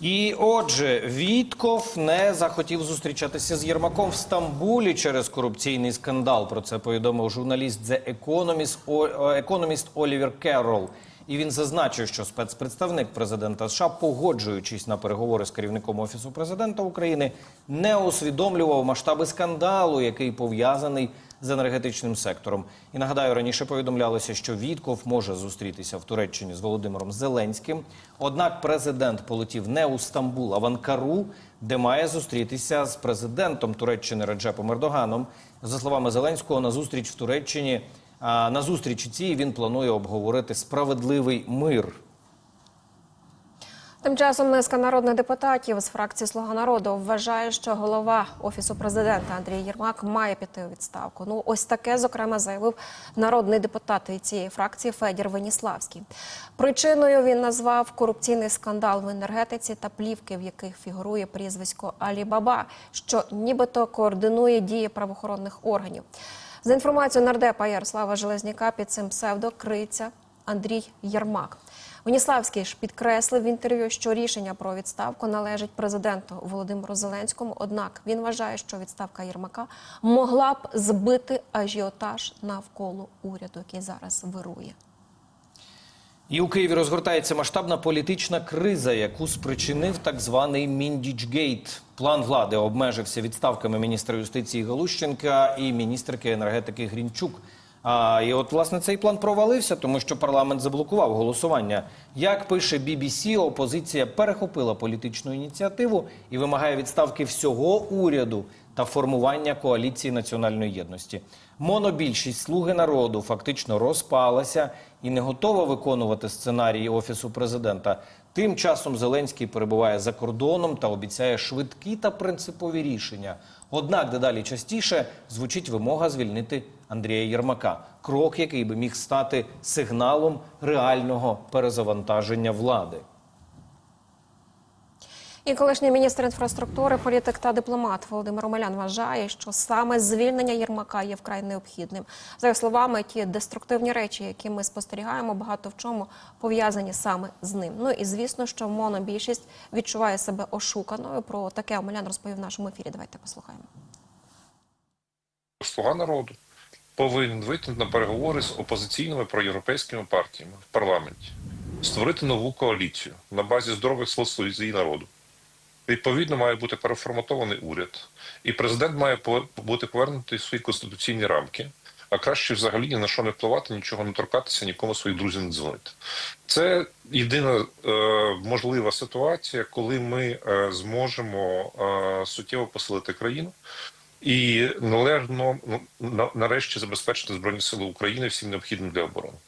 І отже, Вітков не захотів зустрічатися з Єрмаком в Стамбулі через корупційний скандал. Про це повідомив журналіст The Economist, Economist Олівер Керрол. І він зазначив, що спецпредставник президента США, погоджуючись на переговори з керівником офісу президента України, не усвідомлював масштаби скандалу, який пов'язаний з енергетичним сектором. І нагадаю, раніше повідомлялося, що Вітков може зустрітися в Туреччині з Володимиром Зеленським. Однак президент полетів не у Стамбул, а в Анкару, де має зустрітися з президентом Туреччини Реджепом Ердоганом. За словами Зеленського, на зустріч в Туреччині на зустрічі цій він планує обговорити справедливий мир. Тим часом низка народних депутатів з фракції Слуга народу вважає, що голова офісу президента Андрій Єрмак має піти у відставку. Ну ось таке зокрема заявив народний депутат від цієї фракції Федір Веніславський. Причиною він назвав корупційний скандал в енергетиці та плівки, в яких фігурує прізвисько Алі Баба, що нібито координує дії правоохоронних органів. За інформацією нардепа Ярослава Железняка, під цим псевдо криється Андрій Єрмак. Веніславський ж підкреслив в інтерв'ю, що рішення про відставку належить президенту Володимиру Зеленському. Однак він вважає, що відставка Єрмака могла б збити ажіотаж навколо уряду, який зараз вирує. І у Києві розгортається масштабна політична криза, яку спричинив так званий Міндічгейт. План влади обмежився відставками міністра юстиції Галущенка і міністерки енергетики Грінчук. А і от власне цей план провалився, тому що парламент заблокував голосування. Як пише BBC, опозиція перехопила політичну ініціативу і вимагає відставки всього уряду та формування коаліції національної єдності. Монобільшість слуги народу фактично розпалася і не готова виконувати сценарії офісу президента. Тим часом Зеленський перебуває за кордоном та обіцяє швидкі та принципові рішення. Однак дедалі частіше звучить вимога звільнити Андрія Єрмака. Крок, який би міг стати сигналом реального перезавантаження влади. І колишній міністр інфраструктури, політик та дипломат Володимир Омелян вважає, що саме звільнення Єрмака є вкрай необхідним. За його словами, ті деструктивні речі, які ми спостерігаємо, багато в чому пов'язані саме з ним. Ну і звісно, що монобільшість відчуває себе ошуканою. Про таке Омелян розповів в нашому ефірі. Давайте послухаємо. Слуга народу повинен вийти на переговори з опозиційними проєвропейськими партіями в парламенті, створити нову коаліцію на базі здорових сил слузі народу. Відповідно, має бути переформатований уряд, і президент має бути повернутий в свої конституційні рамки. А краще взагалі ні на що не впливати, нічого не торкатися, нікому своїх друзів не дзвонити. Це єдина е, можлива ситуація, коли ми е, зможемо е, суттєво посилити країну і належно ну, на- нарешті забезпечити збройні сили України всім необхідним для оборони.